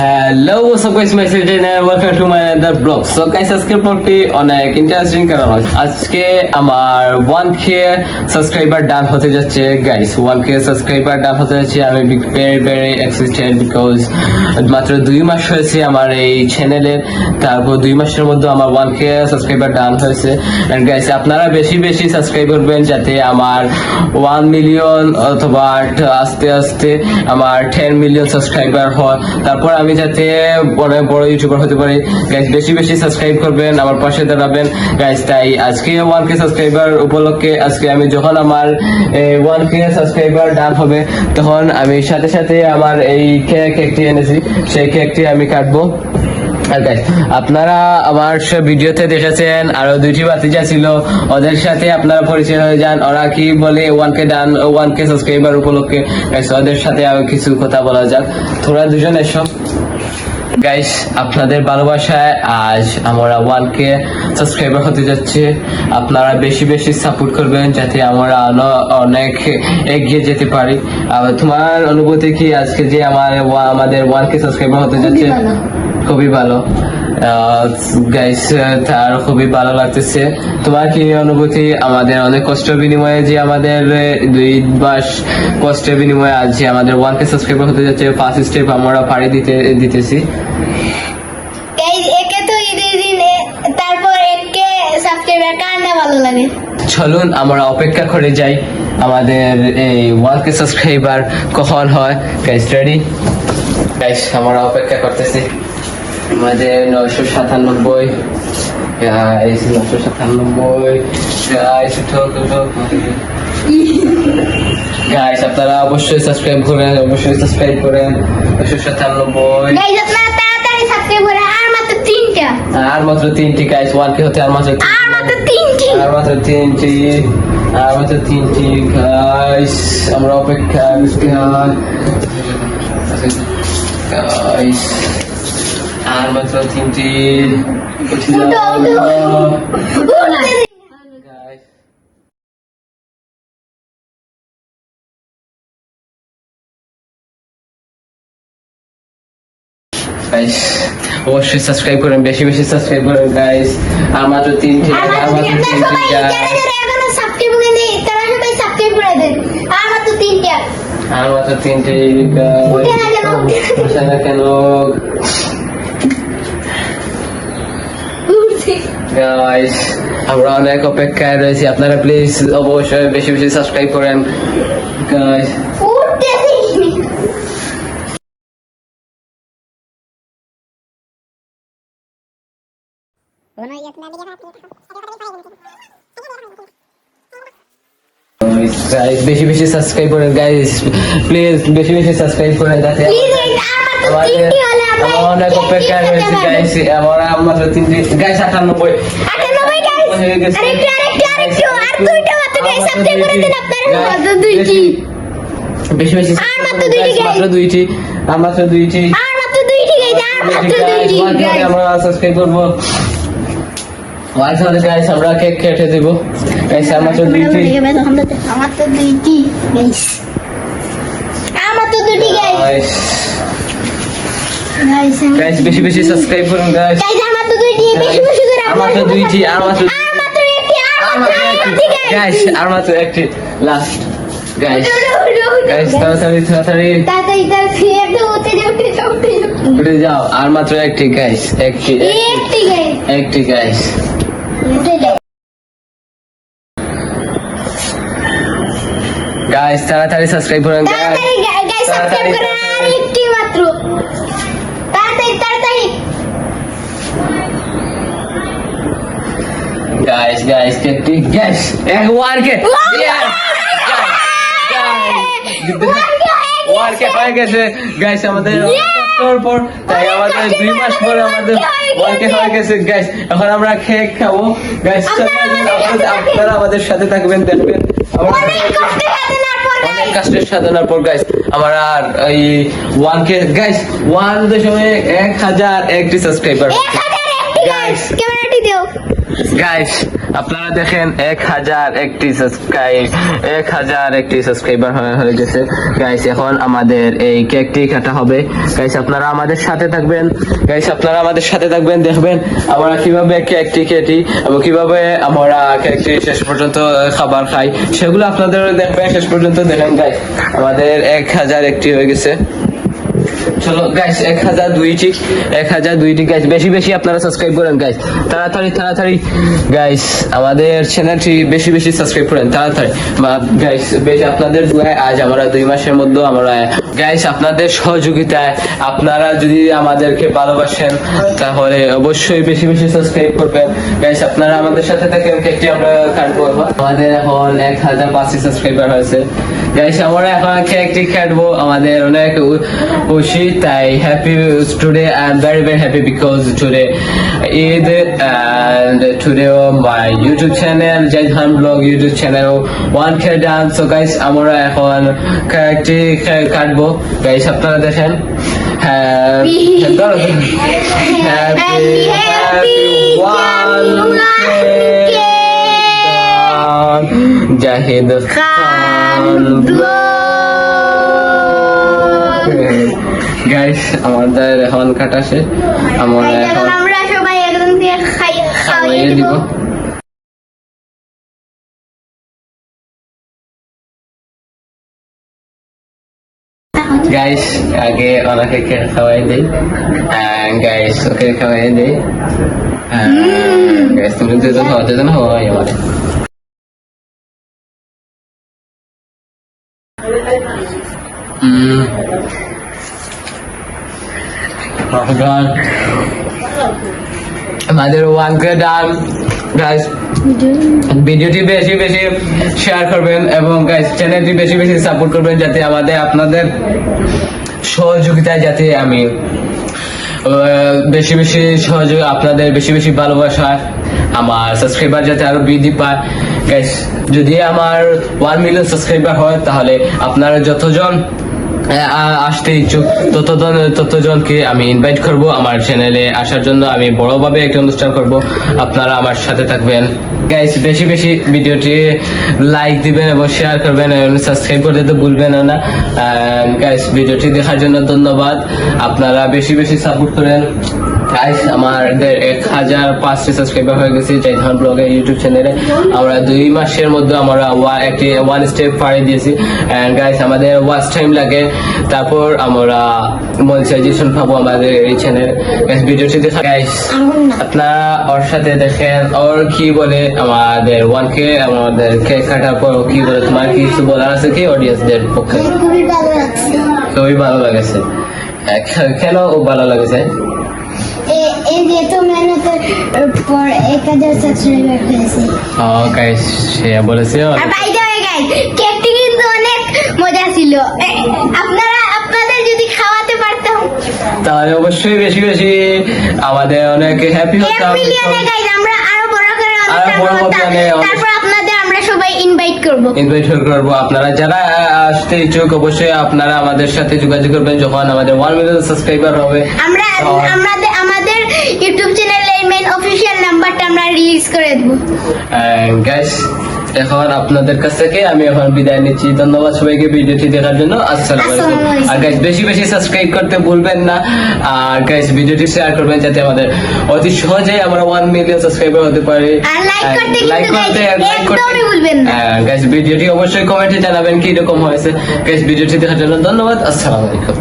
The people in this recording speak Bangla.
হ্যালো সব guys message and welcome to my other blog so guys আজকের ব্লগটি অনেক ইন্টারেস্টিং কারণ আজকে আমার 1k সাবস্ক্রাইবার ডান হতে যাচ্ছে। গাইস 1k সাবস্ক্রাইবার ডান হতে যাচ্ছে। আমি ভেরি ভেরি এক্সাইটেড বিকজ মাত্র দুই মাস হয়েছে আমার এই চ্যানেলের তারপর দুই মাসের মধ্যে আমার 1k সাবস্ক্রাইবার ডান হয়েছে। এন্ড গাইস আপনারা বেশি বেশি সাবস্ক্রাইব করবেন যাতে আমার 1 মিলিয়ন অথবা আস্তে আস্তে আমার 10 মিলিয়ন সাবস্ক্রাইবার হয়। তারপর আমি যাতে অনেক বড় ইউটিউবার হতে পারি। গাইস বেশি বেশি সাবস্ক্রাইব করবেন, আমার পাশে দাঁড়াবেন। গাইস তাই আজকে ওয়ান কে সাবস্ক্রাইবার উপলক্ষে আজকে আমি যখন আমার ওয়ান কে সাবস্ক্রাইবার ডান হবে, তখন আমি সাথে সাথে আমার এই কেক একটি এনেছি। সেই কেকটি আমি কাটবো। আপনারা আমার ভিডিওতে দেখেছেন, আরও দুইটি বাতিজা ছিল ওদের সাথে আপনারা পরিচয় হয়ে যান। ওরা কি বলে one K done one K subscriber উপলক্ষে? ওদের সাথে কিছু কথা বলা যাক। তোমরা দুজন এসো। গাইস আপনাদের ভালোবাসায় আজ আমরা ওয়ান কে সাবস্ক্রাইবার হতে যাচ্ছে। আপনারা বেশি বেশি সাপোর্ট করবেন যাতে আমরা অনেক এগিয়ে যেতে পারি। তোমার অনুভূতি কি আজকে যে আমার আমাদের ওয়ান কে সাবস্ক্রাইবার হতে যাচ্ছে। খুবই ভালো। গাইস তার খুবই ভালো লাগতেছে। তোমার কি অনুভূতি? আমাদের অনেক কষ্ট বিনিময়ে যে আমাদের দুই মাস কষ্টের বিনিময়ে আজ যে আমাদের ওয়ান কে সাবস্ক্রাইবার হতে যাচ্ছে ফার্স্ট স্টেপ আমরা পাড়ি দিতে দিতেছি। একে তো ঈদের দিন তারপর একে সাবস্ক্রাইবার কার না ভালো লাগে? চলুন আমরা অপেক্ষা করে যাই। আমাদের এই ওয়ান কে সাবস্ক্রাইবার কখন হয়? গাইস রেডি গাইস আমরা অপেক্ষা করতেছি। আমাদের নয়শো সাতানব্বই। গাইস নয়শো সাতানব্বই। গাইস গাইস আপনারা অবশ্যই সাবস্ক্রাইব করেন অবশ্যই সাবস্ক্রাইব করেন। নয়শো সাতানব্বই। আর মাত্র তিনটা। গাইস ওয়ান কে হতে আর মাত্র আর মাত্র তিনটি। আর মাত্র তিনটি। আর মাত্র তিনটি গাইস আমরা অপেক্ষা গাইস আর মাত্র তিনটি। গাইস গাইস অবশ্যই সাবস্ক্রাইব করেন বেশি বেশি সাবস্ক্রাইব করেন গাইস আর মাত্র তিনটি আর আর মাত্র তিনটা তিনটি সবাই যারা guys। যারা এখনও সাবস্ক্রাইব করেনি তারা সবাই সাবস্ক্রাইব করে দেন আর মাত্র তিনটা আর মাত্র তিনটি উঠে না কেন? না কেন? গাইস আমরা অনেক অপেক্ষায় রয়েছি। আপনারা প্লিজ অবশ্যই বেশি বেশি সাবস্ক্রাইব করেন। গাইস উঠতেছি বেশি বেশি সাবস্ক্রাইব করেন গাইস প্লিজ বেশি বেশি সাবস্ক্রাইব করেন যাতে আমরা অনেক রয়েছি গাইস মাত্র তিনটি গাইস আটানব্বই। দুইটা বেশি বেশি মাত্র। মাত্র আমরা সাবস্ক্রাইব করব। গাইস আমরা কেক কেটে দেব। গাইস আর মাত্র দুইটি আমার তো দুইটি গাইজ আমার তো দুটি গাইজ গাইস গাইজ গাইস বেশি বেশি সাবস্ক্রাইব করুন গাইস আমার তো দুইটি বেশি বেশি করে দুইটি গাইস আর মাত্র একটি লাস্ট গাইস তাড়াতাড়ি তাড়াতাড়ি। তাড়াতাড়ি তাড়াতাড়ি একটু উঠে যাও উঠে যাও উঠে যাও। উঠে যাও। আর মাত্র একটি গাইস একটি একটি। গাইস উঠে যাও। গাইস তাড়াতাড়ি সাবস্ক্রাইব করুন গাইস সাবস্ক্রাইব করে আর একটি মাত্র। তাড়াতাড়ি তাড়াতাড়ি। গাইস গাইস একটি গাইস এক ওয়ার কে হয়ে গেছে। গাইস আমাদের পর তাই আমাদের দুই মাস পরে আমাদের ওয়ার হয়ে গেছে। গাইস এখন আমরা কেক খাব। গাইস আপনারা আমাদের সাথে থাকবেন দেখবেন। অনেক অনেক সাধনার পর কষ্টের সাধনার পর গাইস আমার আর এই ওয়ান কে গাইস ওয়ান দশমিক এক হাজার একটি সাবস্ক্রাইবার এক হাজার একটি গাইজ Guys. ক্যামেরাটি দেও গাইস আপনারা দেখেন এক হাজার একটি সাবস্ক্রাইব এক হাজার একটি সাবস্ক্রাইবার হয়ে গেছে। গাইস এখন আমাদের এই কেকটি কাটা হবে। গাইস আপনারা আমাদের সাথে থাকবেন। গাইস আপনারা আমাদের সাথে থাকবেন, দেখবেন আমরা কীভাবে কেকটি কেটি এবং কীভাবে আমরা কেকটি শেষ পর্যন্ত খাবার খাই। সেগুলো আপনাদের দেখবেন, শেষ পর্যন্ত দেখেন। গাইস আমাদের এক হাজার একটি হয়ে গেছে। চলো গাইস এক হাজার দুইটি এক হাজার দুইটি গাইস বেশি বেশি আপনারা সাবস্ক্রাইব করেন গাইস তাড়াতাড়ি তাড়াতাড়ি। গাইস আমাদের চ্যানেলটি বেশি বেশি সাবস্ক্রাইব করেন, তাড়াতাড়ি। গাইস বেশি, আপনাদের দুয়ায় আজ আমরা দুই মাসের মধ্যে আমরা গাইস আপনাদের সহযোগিতায় আপনারা যদি আমাদেরকে ভালোবাসেন, তাহলে অবশ্যই বেশি বেশি সাবস্ক্রাইব করবেন। গাইস আপনারা আমাদের সাথে থাকেন কেকটি আমরা কাটবো আমাদের এখন এক হাজার পাঁচশো সাবস্ক্রাইবার হয়েছে। গাইস আমরা এখন কেকটি কাটবো আমাদের অনেক খুশি তাই happy today I am very very happy because today Eid and today my YouTube channel Jaihan blog YouTube channel one K dance so guys আমরা এখন কেকটি কাটবো। গাইস আপনারা দেখেন। Happy happy happy one Zahid Khan guys আমাদের এখন কাটা শেষ আমরা এখন আমরা সবাই একদম দিয়ে খাই খাওয়াইয়ে দিব। গাইস আগে ওনাকে কে খাওয়াই দেই। গাইস ওকে খাওয়াই দেই। গাইস তুমি দুজন খাওয়াতে জানো হয় আমার। Oh God. আমাদের ওয়ান কে ডান গাইস ভিডিওটি বেশি বেশি শেয়ার করবেন এবং গাইস চ্যানেলটি বেশি বেশি সাপোর্ট করবেন যাতে আমাদের, আপনাদের সহযোগিতায় যাতে আমি বেশি বেশি সহযোগ, আপনাদের বেশি বেশি ভালোবাসা, আমার সাবস্ক্রাইবার যাতে আরও বৃদ্ধি পায় গাইস যদি আমার ওয়ান মিলিয়ন সাবস্ক্রাইবার হয়, তাহলে আপনারা যতজন আসতে ইচ্ছুক। ততজন ততজনকে আমি ইনভাইট করব আমার চ্যানেলে আসার জন্য। আমি বড়ভাবে একটা অনুষ্ঠান করব। আপনারা আমার সাথে থাকবেন। গাইস বেশি বেশি ভিডিওটি লাইক দিবেন এবং শেয়ার করবেন এবং সাবস্ক্রাইব করতে তো ভুলবেন না। গাইস ভিডিওটি দেখার জন্য ধন্যবাদ। আপনারা বেশি বেশি সাপোর্ট করেন। গাইস আমাদের এক হাজার পাঁচটি সাবস্ক্রাইবার হয়ে গেছে জাইধান ব্লগের ইউটিউব চ্যানেলে আমরা দুই মাসের মধ্যে আমরা একটি ওয়ান স্টেপ পাড়ি দিয়েছি। এন্ড গাইস আমাদের ওয়াচ টাইম লাগে। তারপর আমরা মনিটাইজেশন পাবো আমাদের এই চ্যানেল গাইস ভিডিওটি দেখা গাইস আপনারা ওর সাথে দেখেন ওর কি বলে আমাদের ওয়ান কে আমাদের কেক কাটার পর কি বলে তোমার কিছু বলার আছে কি অডিয়েন্সদের পক্ষে? খুবই ভালো লাগছে। খুবই ভালো লাগেছে? পেয়েছি। গাইস সে বলেছে আর বাই দ্য ওয়ে গাইস কেকটি কিন্তু অনেক মজা ছিল। আপনারা আপনাদের যদি খাওয়াতে পারতাম। তাহলে অবশ্যই বেশি বেশি আমাদের অনেক হ্যাপি এক হতাম মিলিয়নে গাইস আমরা আরও বড় করে অনেক- তারপর সবাই ইনভাইট করব। ইনভাইট করব। আপনারা যারা আসতে ইচ্ছুক অবশ্যই আপনারা আমাদের সাথে যোগাযোগ করবেন যখন আমাদের 1 মিলিয়ন সাবস্ক্রাইবার হবে। আমরা আমাদের আমাদের ইউটিউব চ্যানেলের মেইন অফিসিয়াল নাম্বারটা আমরা রিলিজ করে দেব। গাইস এখন আপনাদের কাছ থেকে আমি এখন বিদায় নিচ্ছি। ধন্যবাদ সবাইকে ভিডিওটি দেখার জন্য। আসসালামু আলাইকুম। আর গাইস বেশি বেশি সাবস্ক্রাইব করতে ভুলবেন না। আর গাইস ভিডিওটি শেয়ার করবেন যাতে আমাদের অতি সহজে আমরা ওয়ান মিলিয়ন সাবস্ক্রাইবার হতে পারি। like করতে লাইক করতে ভুলবেন না। হ্যাঁ গাইস ভিডিওটি অবশ্যই কমেন্টে জানাবেন কি রকম হয়েছে। গাইস ভিডিওটি দেখার জন্য ধন্যবাদ। আসসালামু আলাইকুম।